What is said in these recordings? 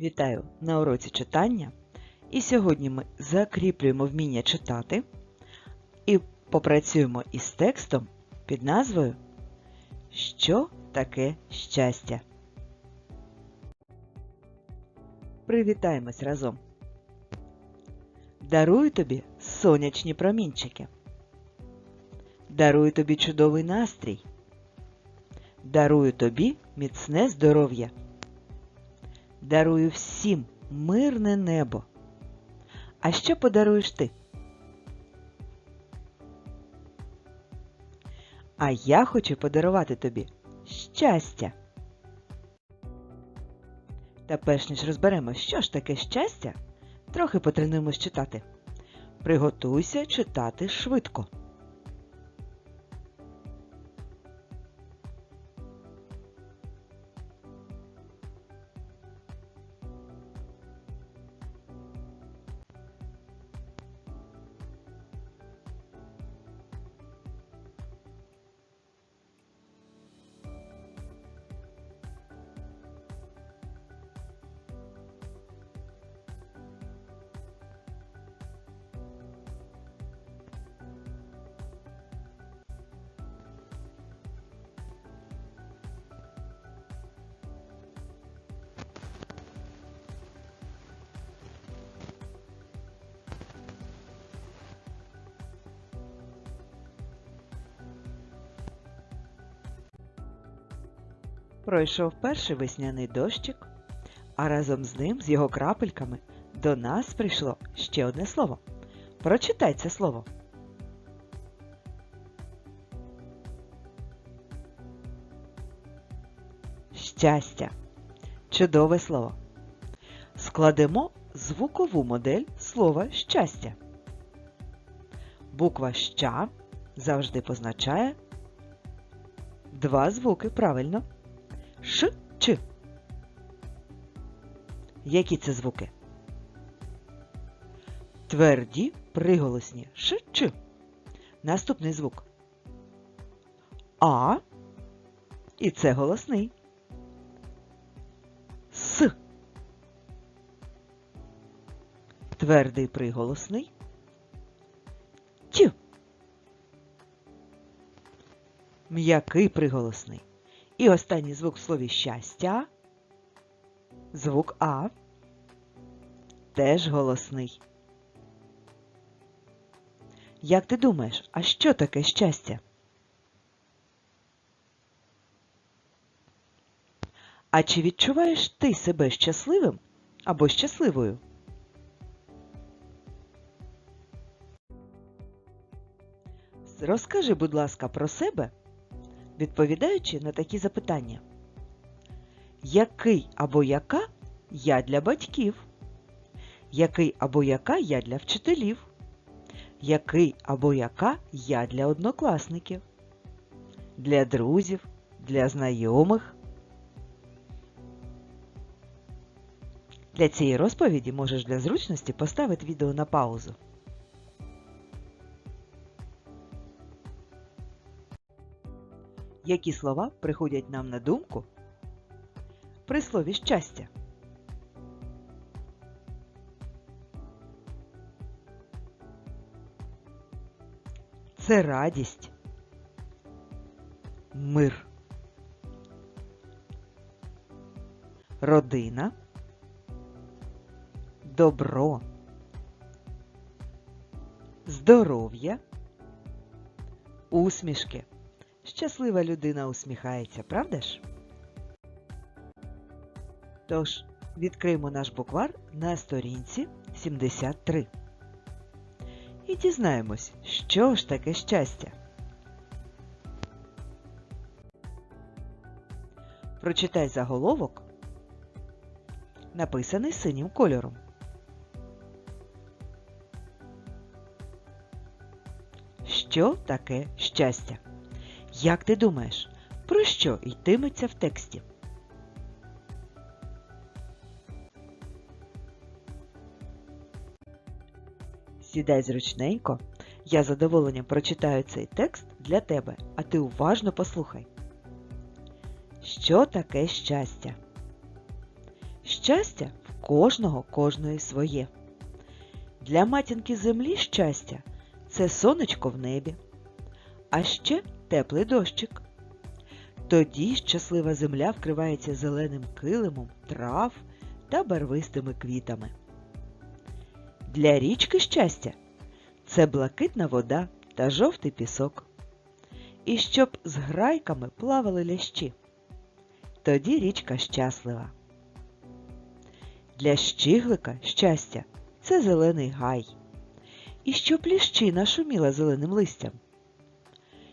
Вітаю на уроці читання. І сьогодні ми закріплюємо вміння читати і попрацюємо із текстом під назвою Що таке щастя? Привітаємось разом. Дарую тобі сонячні промінчики. Дарую тобі чудовий настрій. Дарую тобі міцне здоров'я. Дарую всім мирне небо. А що подаруєш ти? А я хочу подарувати тобі щастя. Та перш ніж розберемо, що ж таке щастя, трохи потренуємось читати. Приготуйся читати швидко. Пройшов перший весняний дощик, а разом з ним, з його крапельками, до нас прийшло ще одне слово. Прочитай це слово. Щастя. Чудове слово. Складемо звукову модель слова щастя. Буква ща завжди позначає два звуки правильно. Ш Ч. Які це звуки? Тверді приголосні Ш Ч. Наступний звук. А. І це голосний. С. Твердий приголосний. Т. М'який приголосний. І останній звук в слові щастя. Звук А. Теж голосний. Як ти думаєш, а що таке щастя? А чи відчуваєш ти себе щасливим або щасливою? Розкажи, будь ласка, про себе відповідаючи на такі запитання. Який або яка я для батьків? Який або яка я для вчителів? Який або яка я для однокласників? Для друзів, для знайомих? Для цієї розповіді можеш для зручності поставити відео на паузу. Які слова приходять нам на думку? При слові щастя? Це радість, мир, родина, добро, здоров'я, усмішки. Щаслива людина усміхається, правда ж? Тож, відкриємо наш буквар на сторінці 73. І дізнаємось, що ж таке щастя. Прочитай заголовок, написаний синім кольором. Що таке щастя? Як ти думаєш, про що йтиметься в тексті? Сідай зручненько. Я задоволенням прочитаю цей текст для тебе, а ти уважно послухай. Що таке щастя? Щастя в кожного кожної своє. Для матінки землі щастя це сонечко в небі, а ще теплий дощик. Тоді щаслива земля вкривається зеленим килимом трав та барвистими квітами. Для річки щастя це блакитна вода та жовтий пісок. І щоб з грайками плавали лящі. Тоді річка щаслива. Для щиглика щастя це зелений гай. І щоб ліщина шуміла зеленим листям.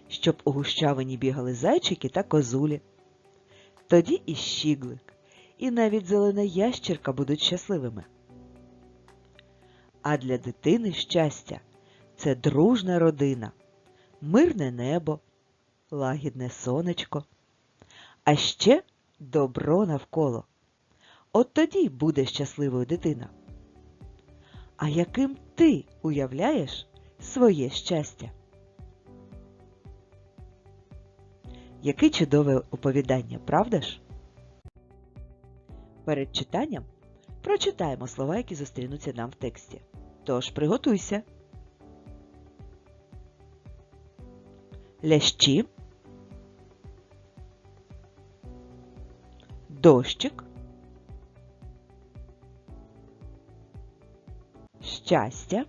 Щоб у гущавині бігали зайчики та козулі. Тоді і щіглик, і навіть зелена ящірка будуть щасливими. А для дитини щастя це дружна родина, мирне небо, лагідне сонечко, а ще добро навколо. От тоді буде щасливою дитина. А яким ти уявляєш своє щастя? Яке чудове оповідання, правда ж? Перед читанням прочитаємо слова, які зустрінуться нам в тексті. Тож приготуйся. Лящі, дощик, щастя,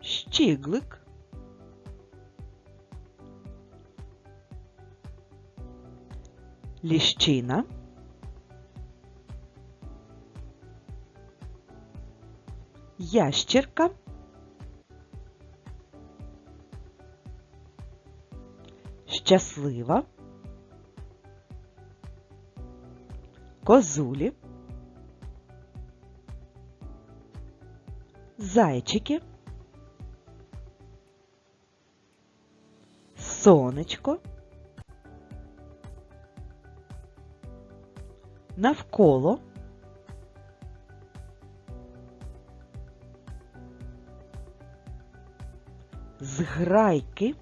щіглик, ліщина, ящерка, щаслива, козулі, зайчики, сонечко, навколо, зграйки,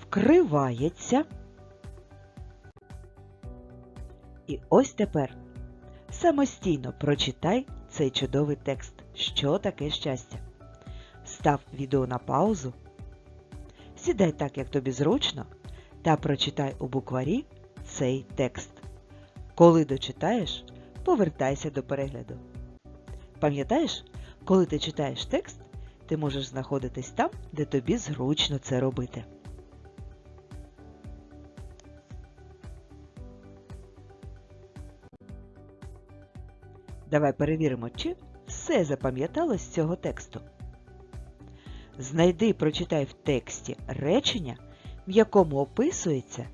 вкривається. І ось тепер самостійно прочитай цей чудовий текст. Що таке щастя? Став відео на паузу. Сідай так, як тобі зручно, та прочитай у букварі цей текст. Коли дочитаєш, повертайся до перегляду. Пам'ятаєш, коли ти читаєш текст, ти можеш знаходитись там, де тобі зручно це робити. Давай перевіримо, чи все запам'яталось з цього тексту. Знайди і прочитай в тексті речення, в якому описується,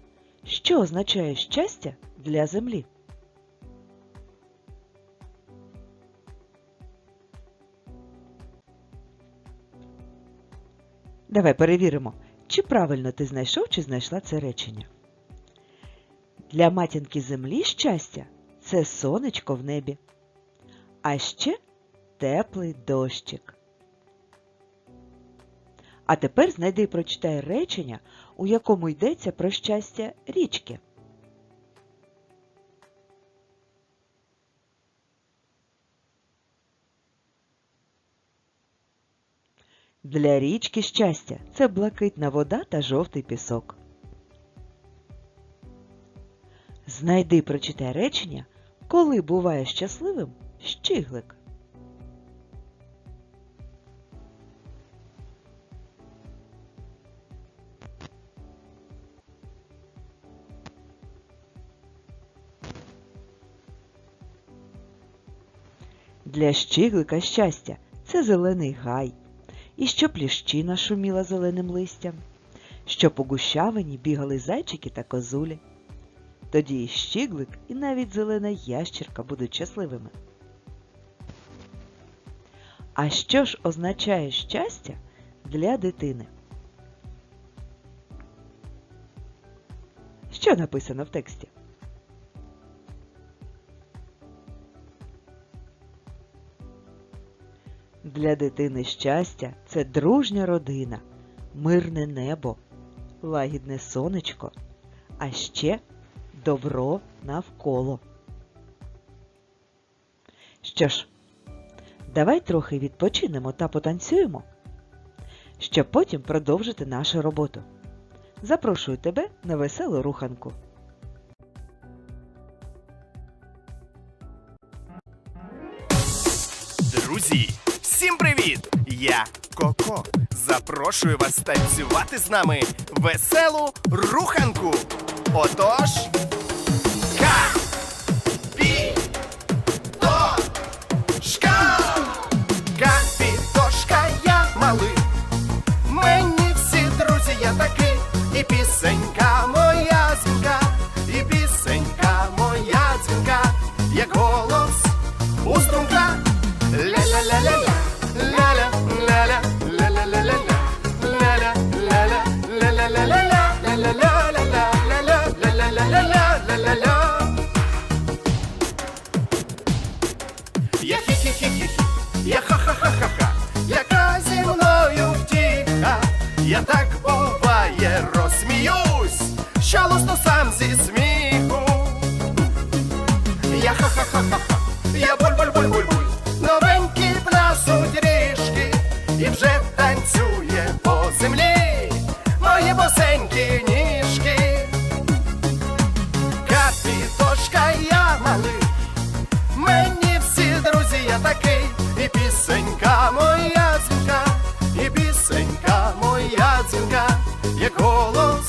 що означає щастя для землі. Давай перевіримо, чи правильно ти знайшов чи знайшла це речення. Для матінки землі щастя це сонечко в небі, а ще теплий дощик. А тепер знайди і прочитай речення, у якому йдеться про щастя річки. Для річки щастя це блакитна вода та жовтий пісок. Знайди прочитай речення, коли буває щасливим щиглик. Для щиглика щастя це зелений гай, і щоб ліщина шуміла зеленим листям, щоб у гущавині бігали зайчики та козулі. Тоді і щиглик, і навіть зелена ящерка будуть щасливими. А що ж означає щастя для дитини? Що написано в тексті? Для дитини щастя це дружня родина, мирне небо, лагідне сонечко, а ще добро навколо. Що ж, давай трохи відпочинемо та потанцюємо, щоб потім продовжити нашу роботу. Запрошую тебе на веселу руханку. Друзі, всім привіт! Я Коко. Запрошую вас танцювати з нами веселу руханку. Отож. Ка! Пі! Капітошка я малий. Мені всі друзі я такий. І пісенька Я буль-буль-буль-буль-буль, новенькі плясуть ріжки, і вже танцює по землі мої босенькі ніжки. Капітошка я малий, мені всі друзі я такий, і пісенька моя дзвінка, і пісенька моя дзвінка, як голос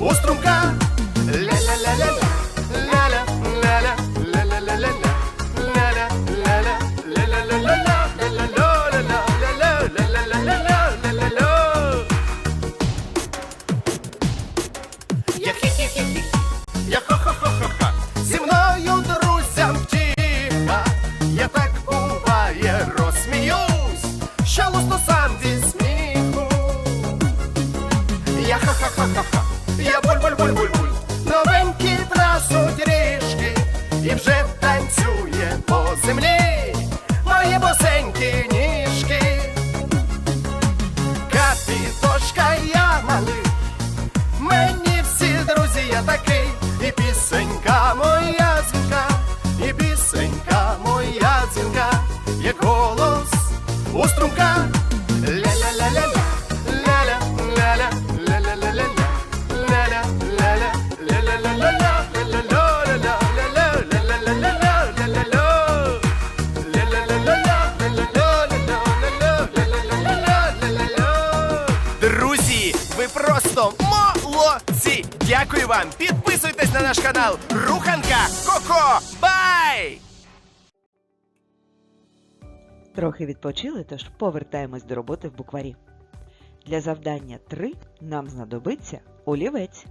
у струмка. Ля-ля-ля-ля-ля, і вже вам! Підписуйтесь на наш канал Руханка Коко! Бай! Трохи відпочили, тож повертаємось до роботи в букварі. Для завдання 3 нам знадобиться олівець.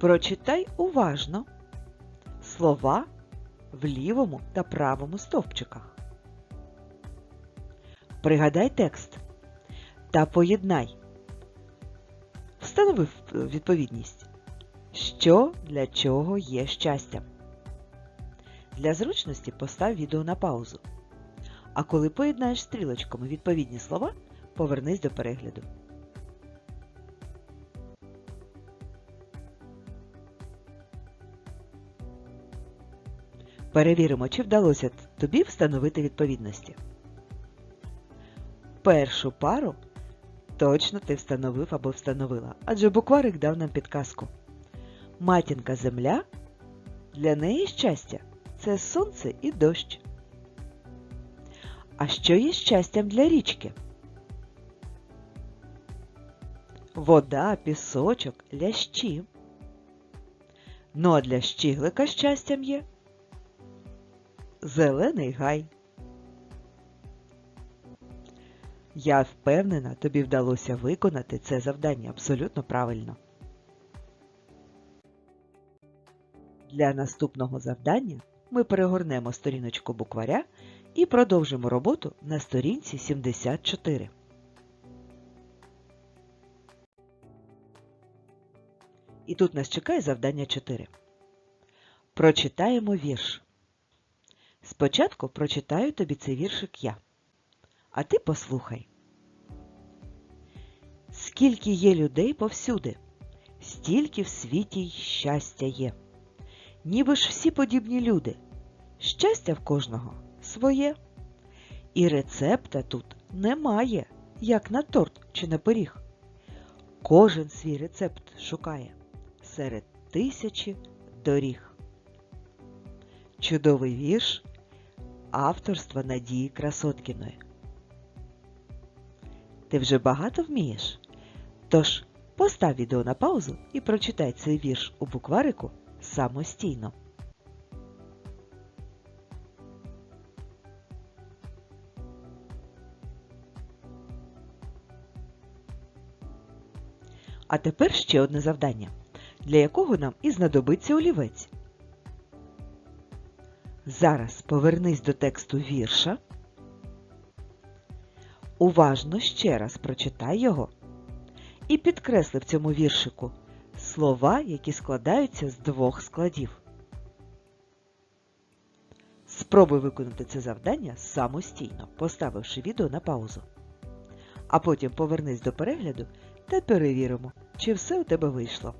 Прочитай уважно слова в лівому та правому стовпчиках. Пригадай текст та поєднай. Встанови в- відповідність. Що для чого є щастям? Для зручності постав відео на паузу. А коли поєднаєш стрілочками відповідні слова, повернись до перегляду. Перевіримо, чи вдалося тобі встановити відповідності. Першу пару точно ти встановив або встановила, адже букварик дав нам підказку. Матінка земля для неї щастя це сонце і дощ. А що є щастям для річки? Вода, пісочок, лящі. Ну а для щіглика щастям є зелений гай. Я впевнена, тобі вдалося виконати це завдання абсолютно правильно. Для наступного завдання ми перегорнемо сторіночку букваря і продовжимо роботу на сторінці 74. І тут нас чекає завдання 4. Прочитаємо вірш. Спочатку прочитаю тобі цей віршик я. А ти послухай. Скільки є людей повсюди, стільки в світі й щастя є. Ніби ж всі подібні люди. Щастя в кожного своє. І рецепта тут немає, як на торт чи на пиріг. Кожен свій рецепт шукає серед тисячі доріг. Чудовий вірш авторства Надії Красоткіної. Ти вже багато вмієш? Тож постав відео на паузу і прочитай цей вірш у букварику самостійно. А тепер ще одне завдання, для якого нам і знадобиться олівець. Зараз повернись до тексту вірша. Уважно ще раз прочитай його і підкресли в цьому віршику слова, які складаються з двох складів. Спробуй виконати це завдання самостійно, поставивши відео на паузу. А потім повернись до перегляду та перевіримо, чи все у тебе вийшло.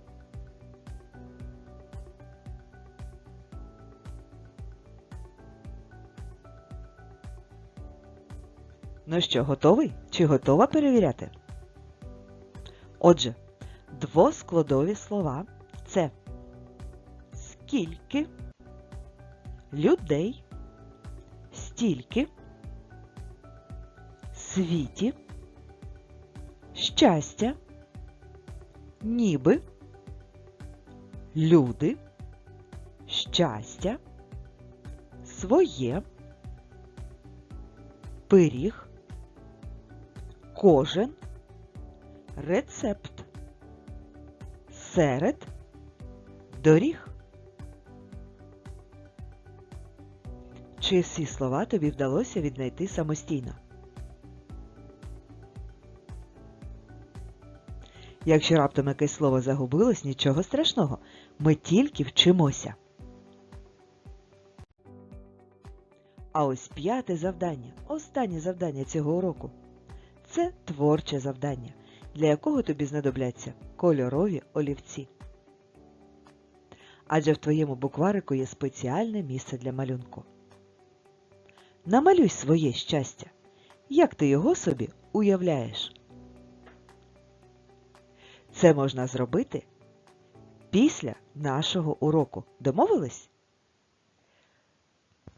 Ну що, готовий? Чи готова перевіряти? Отже, двоскладові слова це скільки, людей, стільки, світі, щастя, ніби, люди, щастя, своє, пиріг, кожен, рецепт, серед, доріг. Чи всі слова тобі вдалося віднайти самостійно? Якщо раптом якесь слово загубилось, нічого страшного. Ми тільки вчимося. А ось п'яте завдання, останнє завдання цього уроку. Це творче завдання, для якого тобі знадобляться кольорові олівці. Адже в твоєму букварику є спеціальне місце для малюнку. Намалюй своє щастя. Як ти його собі уявляєш? Це можна зробити після нашого уроку. Домовились?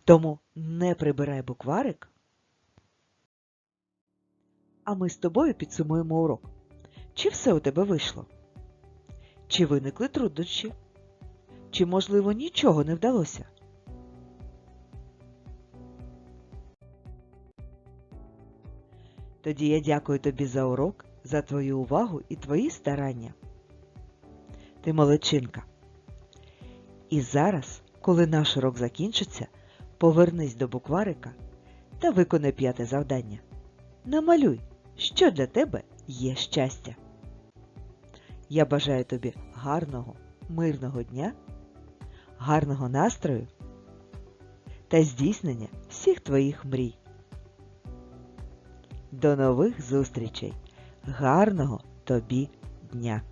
Тому не прибирай букварик, а ми з тобою підсумуємо урок. Чи все у тебе вийшло? Чи виникли труднощі? Чи, можливо, нічого не вдалося? Тоді я дякую тобі за урок, за твою увагу і твої старання. Ти молодчинка. І зараз, коли наш урок закінчиться, повернись до букварика та виконай п'яте завдання. Намалюй, що для тебе є щастя. Я бажаю тобі гарного, мирного дня, гарного настрою та здійснення всіх твоїх мрій. До нових зустрічей! Гарного тобі дня!